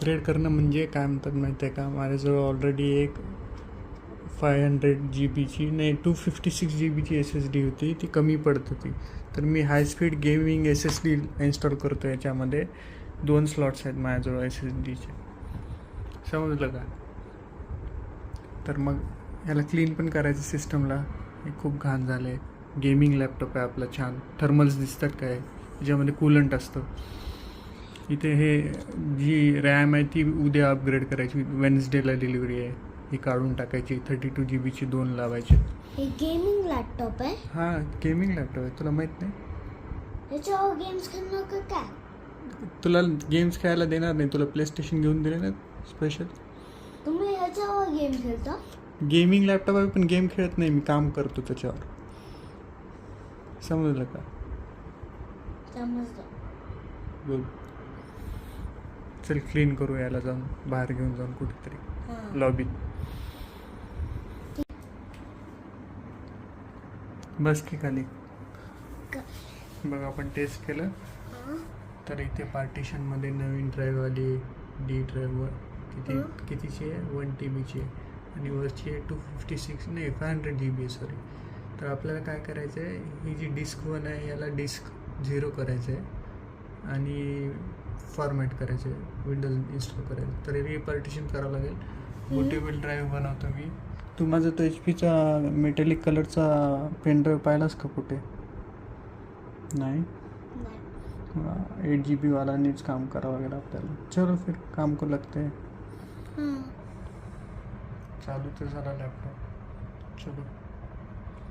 Upgrade करणं म्हणजे काय म्हणतात माहिती आहे का? माझ्याजवळ ऑलरेडी एक फाय हंड्रेड जी बीची नाही टू फिफ्टी सिक्स जी बीची एस एस डी होती. ती कमी पडत होती. तर मी high speed gaming S S D install करतो याच्यामध्ये. दोन स्लॉट्स आहेत माझ्याजवळ एस एस डीचे समजलं का? तर मग ह्याला क्लीन पण करायचं सिस्टमला हे खूप घाण झालं आहे गेमिंग लॅपटॉप आहे आपला छान. थर्मल्स दिसतात काय? त्याच्यामध्ये कूलंट असतं. इथे हे जी रॅम आहे ती उद्या अपग्रेड करायची. वेन्सडेला डिलिव्हरी आहे. ही काढून टाकायची. थर्टी टू जी बीची दोन लावायचे. हे गेमिंग लॅपटॉप आहे? हां गेमिंग लॅपटॉप आहे. तुला माहीत नाही? याच्यावर गेम्स खेळणं का काय? तुला गेम्स खेळायला देणार नाही. तुला प्ले स्टेशन घेऊन दिले ना स्पेशल तुम्ही याच्यावर गेम खेळता? गेमिंग लॅपटॉप आहे पण गेम खेळत नाही. मी काम करतो त्याच्यावर. समजलं का? समजलं. बोल. चल क्लीन करू याला जाऊन बाहेर घेऊन जाऊन कुठेतरी. लॉबीत बस की खाली. बघ आपण टेस्ट केलं. तर इथे पार्टिशनमध्ये नवीन ड्राईव्ह आली. डी ड्राईव्हवर किती. कितीची आहे? वन टी बीची आहे. आणि वरची आहे टू फिफ्टी सिक्स नाही five hundred G B sorry तर आपल्याला काय करायचं आहे ही जी डिस्क वन आहे याला डिस्क झिरो करायचं आहे आणि फॉर्मॅट करायचं विंडोज इन्स्टॉल करायचं. तर रिपार्टिशन करावं लागेल. बुटेबल ड्राईव्ह बनवतो मी. तू माझा तो एच पीचा मेटॅलिक कलरचा पेन ड्राईव्ह पाहिलास का कुठे? नाही? नाही. एट जी बी वालानीच काम करावं लागेल आपल्याला. चलो फिर काम को लगते चालू तर झाला लॅपटॉप चलो.